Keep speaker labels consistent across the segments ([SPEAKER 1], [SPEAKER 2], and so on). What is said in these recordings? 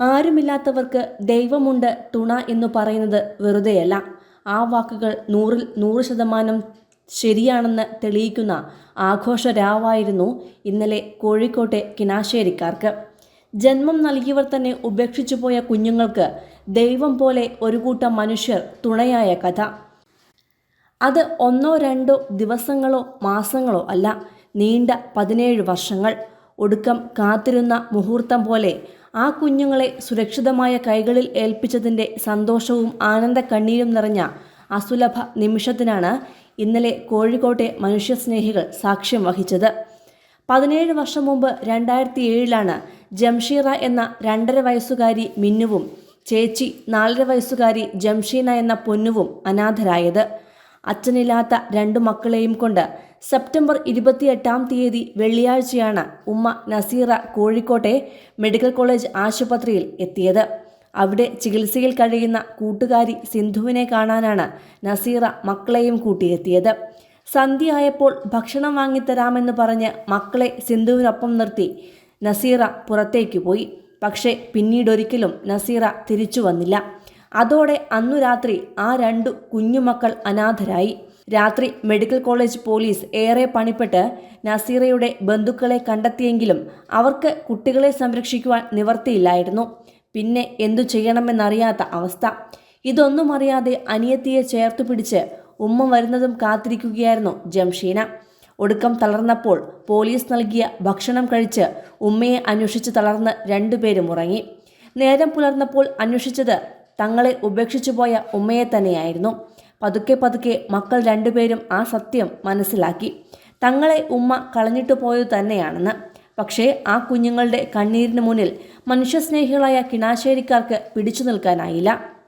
[SPEAKER 1] ആരുമില്ലാത്തവർക്ക് ദൈവമുണ്ട് തുണ എന്ന് പറയുന്നത് വെറുതെയല്ല. ആ വാക്കുകൾ നൂറിൽ നൂറ് ശതമാനം ശരിയാണെന്ന് തെളിയിക്കുന്ന ആഘോഷരാവായിരുന്നു ഇന്നലെ കോഴിക്കോട്ടെ കിനാശ്ശേരിക്കാർക്ക് ജന്മം നൽകിയവർ തന്നെ ഉപേക്ഷിച്ചു പോയ കുഞ്ഞുങ്ങൾക്ക് ദൈവം പോലെ ഒരു കൂട്ടം മനുഷ്യർ തുണയായ കഥ. അത് ഒന്നോ രണ്ടോ ദിവസങ്ങളോ മാസങ്ങളോ അല്ല നീണ്ട പതിനേഴ് വർഷങ്ങൾ. ഒടുക്കം കാത്തിരുന്ന മുഹൂർത്തം പോലെ ആ കുഞ്ഞുങ്ങളെ സുരക്ഷിതമായ കൈകളിൽ ഏൽപ്പിച്ചതിന്റെ സന്തോഷവും ആനന്ദ കണ്ണീരും നിറഞ്ഞ അസുലഭ നിമിഷത്തിനാണ് ഇന്നലെ കോഴിക്കോട്ടെ മനുഷ്യസ്നേഹികൾ സാക്ഷ്യം വഹിച്ചത്. പതിനേഴ് വർഷം മുമ്പ് രണ്ടായിരത്തി ഏഴിലാണ് ജംഷീറ എന്ന രണ്ടര വയസ്സുകാരി മിന്നുവും ചേച്ചി നാലര വയസ്സുകാരി ജംഷീന എന്ന പൊന്നുവും അനാഥരായത്. അച്ഛനില്ലാത്ത രണ്ടു മക്കളെയും കൊണ്ട് സെപ്റ്റംബർ ഇരുപത്തിയെട്ടാം തീയതി വെള്ളിയാഴ്ചയാണ് ഉമ്മ നസീറ കോഴിക്കോട്ടെ മെഡിക്കൽ കോളേജ് ആശുപത്രിയിൽ എത്തിയത്. അവിടെ ചികിത്സയിൽ കഴിയുന്ന കൂട്ടുകാരി സിന്ധുവിനെ കാണാനാണ് നസീറ മക്കളെയും കൂട്ടിയെത്തിയത്. സന്ധ്യയായപ്പോൾ ഭക്ഷണം വാങ്ങിത്തരാമെന്ന് പറഞ്ഞ് മക്കളെ സിന്ധുവിനൊപ്പം നിർത്തി നസീറ പുറത്തേക്ക് പോയി. പക്ഷേ പിന്നീടൊരിക്കലും നസീറ തിരിച്ചു വന്നില്ല. അതോടെ അന്നു രാത്രി ആ രണ്ടു കുഞ്ഞുമക്കൾ അനാഥരായി. രാത്രി മെഡിക്കൽ കോളേജ് പോലീസ് ഏറെ പണിപ്പെട്ട് നസീറയുടെ ബന്ധുക്കളെ കണ്ടെത്തിയെങ്കിലും അവർക്ക് കുട്ടികളെ സംരക്ഷിക്കുവാൻ നിവർത്തിയില്ലായിരുന്നു. പിന്നെ എന്തു ചെയ്യണമെന്നറിയാത്ത അവസ്ഥ. ഇതൊന്നും അറിയാതെ അനിയത്തിയെ ചേർത്തു പിടിച്ച് ഉമ്മ വരുന്നതും കാത്തിരിക്കുകയായിരുന്നു ജംഷീന. ഒടുക്കം തളർന്നപ്പോൾ പോലീസ് നൽകിയ ഭക്ഷണം കഴിച്ച് ഉമ്മയെ അന്വേഷിച്ച് തളർന്ന് രണ്ടുപേരും ഉറങ്ങി. നേരം പുലർന്നപ്പോൾ അന്വേഷിച്ചത് തങ്ങളെ ഉപേക്ഷിച്ചു പോയ ഉമ്മയെ തന്നെയായിരുന്നു. പതുക്കെ പതുക്കെ മക്കൾ രണ്ടുപേരും ആ സത്യം മനസ്സിലാക്കി. തങ്ങളെ ഉമ്മ കളഞ്ഞിട്ടു പോയത് തന്നെയാണെന്ന്. പക്ഷേ ആ കുഞ്ഞുങ്ങളുടെ കണ്ണീരിന് മുന്നിൽ മനുഷ്യസ്നേഹികളായ കിണാശ്ശേരിക്കാർക്ക് പിടിച്ചു നിൽക്കാനായില്ല.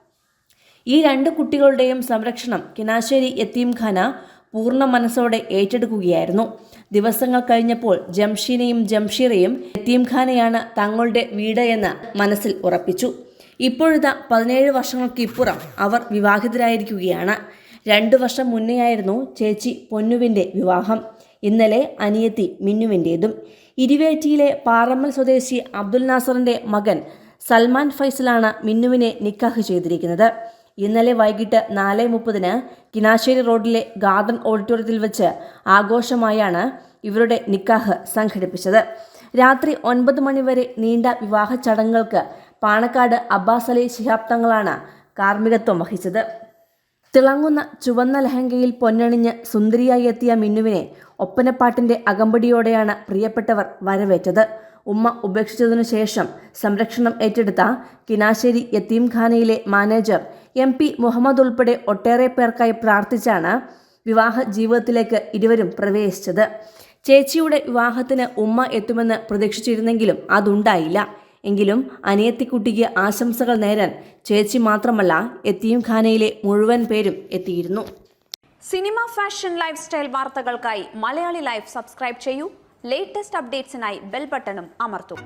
[SPEAKER 1] ഈ രണ്ട് കുട്ടികളുടെയും സംരക്ഷണം കിനാശ്ശേരി യത്തീംഖാന പൂർണ മനസ്സോടെ ഏറ്റെടുക്കുകയായിരുന്നു. ദിവസങ്ങൾ കഴിഞ്ഞപ്പോൾ ജംഷീനെയും ജംഷീറയും യത്തീംഖാനയാണ് തങ്ങളുടെ വീട് എന്ന് മനസ്സിൽ ഉറപ്പിച്ചു. ഇപ്പോഴിതാ പതിനേഴ് വർഷങ്ങൾക്ക് ഇപ്പുറം അവർ വിവാഹിതരായിരിക്കുകയാണ്. രണ്ടു വർഷം മുന്നെയായിരുന്നു ചേച്ചി പൊന്നുവിന്റെ വിവാഹം. ഇന്നലെ അനിയത്തി മിന്നുവിന്റേതും. ഇരുവേറ്റിയിലെ പാറമ്മൽ സ്വദേശി അബ്ദുൽ നാസറിന്റെ മകൻ സൽമാൻ ഫൈസലാണ് മിന്നുവിനെ നിക്കാഹ് ചെയ്തിരിക്കുന്നത്. ഇന്നലെ വൈകിട്ട് നാല് മുപ്പതിന് കിനാശ്ശേരി റോഡിലെ ഗാർഡൻ ഓഡിറ്റോറിയത്തിൽ വെച്ച് ആഘോഷമായാണ് ഇവരുടെ നിക്കാഹ് സംഘടിപ്പിച്ചത്. രാത്രി ഒൻപത് മണിവരെ നീണ്ട വിവാഹ ചടങ്ങുകൾക്ക് പാണക്കാട് അബ്ബാസ് അലി ശിഹാബ് തങ്ങളാണ് കാർമ്മികത്വം വഹിച്ചത്. തിളങ്ങുന്ന ചുവന്ന ലഹങ്കയിൽ പൊന്നണിഞ്ഞ് സുന്ദരിയായി എത്തിയ മിന്നുവിനെ ഒപ്പനപ്പാട്ടിന്റെ അകമ്പടിയോടെയാണ് പ്രിയപ്പെട്ടവർ വരവേറ്റത്. ഉമ്മ ഉപേക്ഷിച്ചതിനു ശേഷം സംരക്ഷണം ഏറ്റെടുത്ത കിനാശ്ശേരി യത്തീംഖാനയിലെ മാനേജർ എം പി മുഹമ്മദ് ഉൾപ്പെടെ ഒട്ടേറെ പേർക്കായി പ്രാർത്ഥിച്ചാണ് വിവാഹ ജീവിതത്തിലേക്ക് ഇരുവരും പ്രവേശിച്ചത്. ചേച്ചിയുടെ വിവാഹത്തിന് ഉമ്മ എത്തുമെന്ന് പ്രതീക്ഷിച്ചിരുന്നെങ്കിലും അതുണ്ടായില്ല. എങ്കിലും അനിയത്തിക്കുട്ടിക്ക് ആശംസകൾ നേരാൻ ചേച്ചി മാത്രമല്ല എത്തിയും ഖാനയിലെ മുഴുവൻ പേരും എത്തിയിരുന്നു.
[SPEAKER 2] സിനിമ ഫാഷൻ ലൈഫ് സ്റ്റൈൽ വാർത്തകൾക്കായി മലയാളി ലൈഫ് സബ്സ്ക്രൈബ് ചെയ്യൂ. ലേറ്റസ്റ്റ് അപ്ഡേറ്റ്സിനായി ബെൽ ബട്ടണും അമർത്തും.